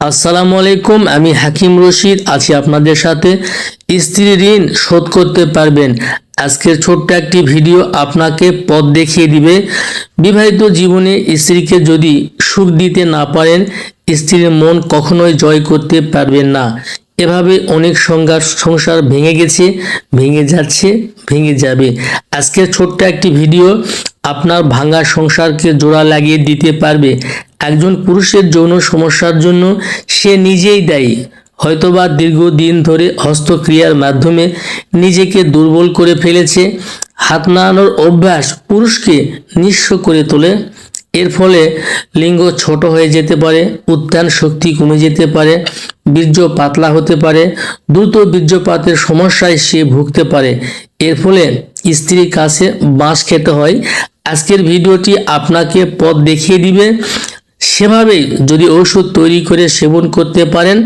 আসসালামু আলাইকুম, আমি হাকিম রশিদ, আছি আপনাদের সাথে। স্ত্রী ঋণ শোধ করতে পারবেন। আজকের ছোট্ট একটি ভিডিও আপনাকে পথ দেখিয়ে দিবে। বিবাহিত জীবনে স্ত্রীকে যদি সুখ দিতে না পারেন, স্ত্রীর মন কখনোই জয় করতে পারবেন না। এভাবে অনেক সংসার সংসার ভেঙে গেছে, ভেঙে যাচ্ছে, ভেঙে যাবে। আজকের ছোট্ট একটি ভিডিও আপনার ভাঙা সংসারকে জোড়া লাগিয়ে দিতে পারবে। একজন পুরুষের যৌন সমস্যার জন্য সে নিজেই দায়ী। হয়তোবা দীর্ঘদিন ধরে হস্তক্রিয়ার মাধ্যমে নিজেকে দুর্বল করে ফেলেছে। হাত নাড়ানোর অভ্যাস পুরুষকে নিঃস্ব করে তোলে। এর ফলে লিঙ্গ ছোট হয়ে যেতে পারে, উত্থান শক্তি কমে যেতে পারে, বীর্য পাতলা হতে পারে, দ্রুত বীর্যপাতের সমস্যায় সে ভুগতে পারে। এর ফলে স্ত্রীর কাছে বাঁশ খেতে হয় আজকের ভিডিওটি আপনাকে পথ দেখিয়ে দিবে। সেভাবেই যদি ওষুধ তৈরি করে সেবন করতে পারেন,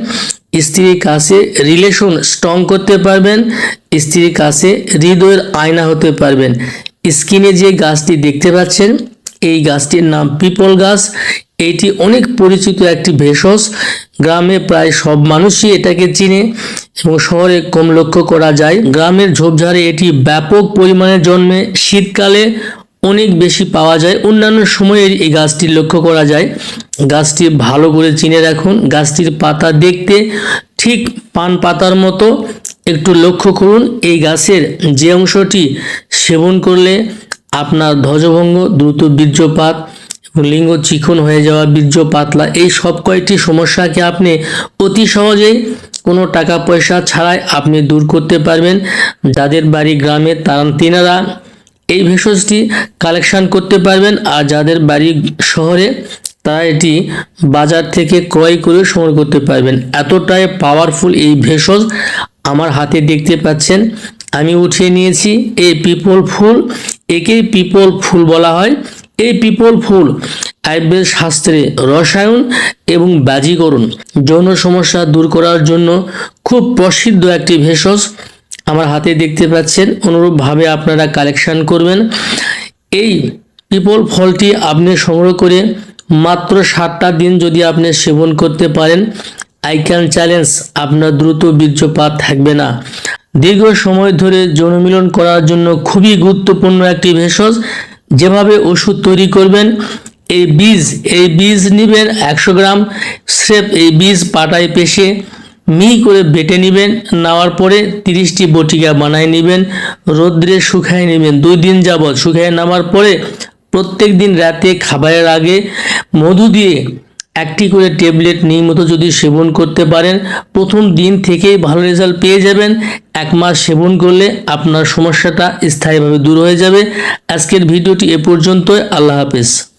স্ত্রীর কাছে রিলেশন স্ট্রং করতে পারবেন, স্ত্রীর কাছে হৃদয়ের আয়না হতে পারবেন। স্কিনে যে গাছটি দেখতে পাচ্ছেন, এই গাছটির নাম পিপল গাছ। এটি অনেক পরিচিত একটি ভেষজ। গ্রামে প্রায় সব মানুষই এটাকে চিনে এবং শহরে কম লক্ষ্য করা যায়। গ্রামের ঝোপঝাড়ে এটি ব্যাপক পরিমাণে জন্মে। শীতকালে অনেক বেশি পাওয়া যায়। অন্যান্য সময়ে এই গাছটি লক্ষ্য করা যায়। গাছটি ভালো করে চিনে রাখুন। গাছটির পাতা দেখতে ঠিক পান পাতার মতো। একটু লক্ষ্য করুন, এই গাছের যে অংশটি সেবন করলে আপনার ধ্বজভঙ্গ, দ্রুত বীর্যপাত লিঙ্গ চিকন হয়ে যাওয়া বীর্য পাতলা এই সব কয়েকটি সমস্যাকে আপনি অতি সহজেই কোনো টাকা পয়সা ছাড়াই আপনি দূর করতে পারবেন। যাদের বাড়ি, গ্রামে, তারা, তিনারা এই ভেষজটি কালেকশন করতে পারবেন। আর যাদের বাড়ি শহরে, তারা এটি বাজার থেকে ক্রয় করে সংগ্রহ করতে পারবেন। এতটাই পাওয়ারফুল এই ভেষজ আমার হাতে দেখতে পাচ্ছেন। আমি উঠিয়ে নিয়েছি এই পিপল ফুল। একেই পিপল ফুল বলা হয়। এই পিপল ফুল আয়ুর্বেদ শাস্ত্রে রসায়ন এবং বাজিকরণ। যৌন সমস্যা দূর করার জন্য খুব প্রসিদ্ধ একটি ভেষজ। আমার হাতে দেখতে পাচ্ছেন, অনুরূপভাবে আপনারা কালেকশন করবেন। এই পিপল ফলটি আপনি সংগ্রহ করে মাত্র সাতটা দিন যদি আপনি সেবন করতে পারেন আই ক্যান চ্যালেঞ্জ আপনার দ্রুত বীর্যপাত থাকবে না। দীর্ঘ সময় ধরে যৌন মিলন করার জন্য খুবই গুরুত্বপূর্ণ একটি ভেষজ। যেভাবে ওষুধ তৈরি করবেন, এই বীজ এই বীজ নেবেন একশো গ্রাম। স্রেফ এই বীজ পাটায় পেশে মিহি করে বেটে নেবেন, নেওয়ার পরে তিরিশটি বটিকা বানায় নেবেন, রোদ্রে শুকায় নেবেন। দুই দিন যাবৎ শুকায় নামার পরে প্রত্যেক দিন রাতে খাবারের আগে মধু দিয়ে একটি করে ট্যাবলেট নিয়মিত যদি সেবন করতে পারেন, প্রথম দিন থেকেই ভালো রেজাল্ট পেয়ে যাবেন। এক মাস সেবন করলে আপনার সমস্যাটা স্থায়ীভাবে দূর হয়ে যাবে। আজকের ভিডিওটি এ পর্যন্তই। আল্লাহ হাফেজ।